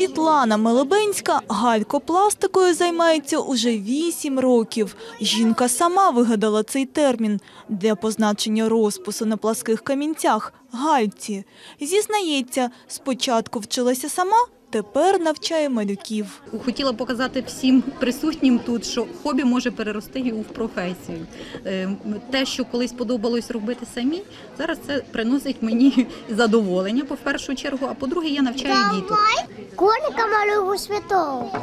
Світлана Мелебенська галькопластикою займається уже вісім років. Жінка сама вигадала цей термін для позначення розпису на пласких камінцях – гальці. Зізнається, спочатку вчилася сама, тепер навчає малюків. Хотіла показати всім присутнім тут, що хобі може перерости і в професію. Е, Те, що колись подобалось робити самі, зараз це приносить мені задоволення, по першу чергу, а по-друге, я навчаю діток. Коника малюю святого.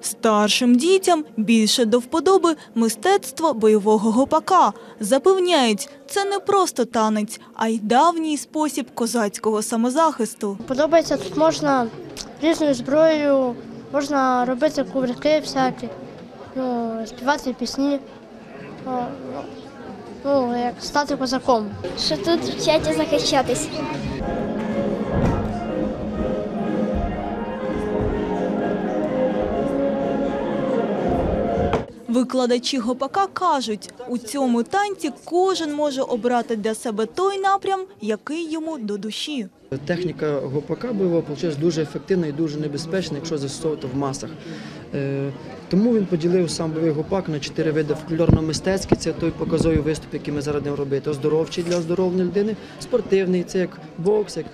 Старшим дітям більше до вподоби мистецтво бойового гопака. Запевняють, це не просто танець, а й давній спосіб козацького самозахисту. Подобається, тут можна різною зброєю, можна робити кувырки всякі, ну, співати пісні. Ну, ну, як стати козаком. що тут вчаться захищатись. Викладачі гопака кажуть, у цьому танці кожен може обрати для себе той напрям, який йому до душі. Техніка гопака бойового виходить дуже ефективна і дуже небезпечна, якщо застосовувати в масах. Е, Тому він поділив сам бойовий гопак на чотири види фольклорно-мистецький, це той показовий виступ, який ми зараз робити. Оздоровчий для оздоровлення людини, спортивний це як бокс, як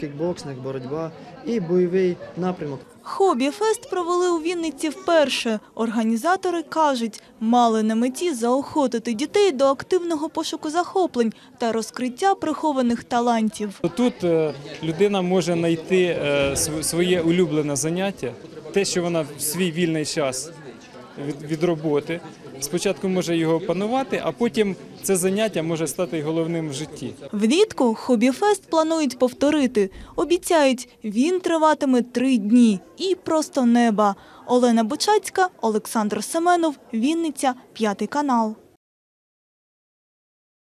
кікбоксинг, боротьба і бойовий напрямок. Хобі-фест провели у Вінниці вперше. Організатори кажуть, мали на меті заохотити дітей до активного пошуку захоплень та розкриття прихованих талантів. Тут е, людина може знайти е, своє улюблене заняття, те, що вона в свій вільний час від, від роботи. Спочатку може його опанувати, а потім це заняття може стати головним в житті. Влітку хобі-фест планують повторити. Обіцяють, він триватиме три дні і просто неба. Олена Бучацька, Олександр Семенов, Вінниця, п'ятий канал.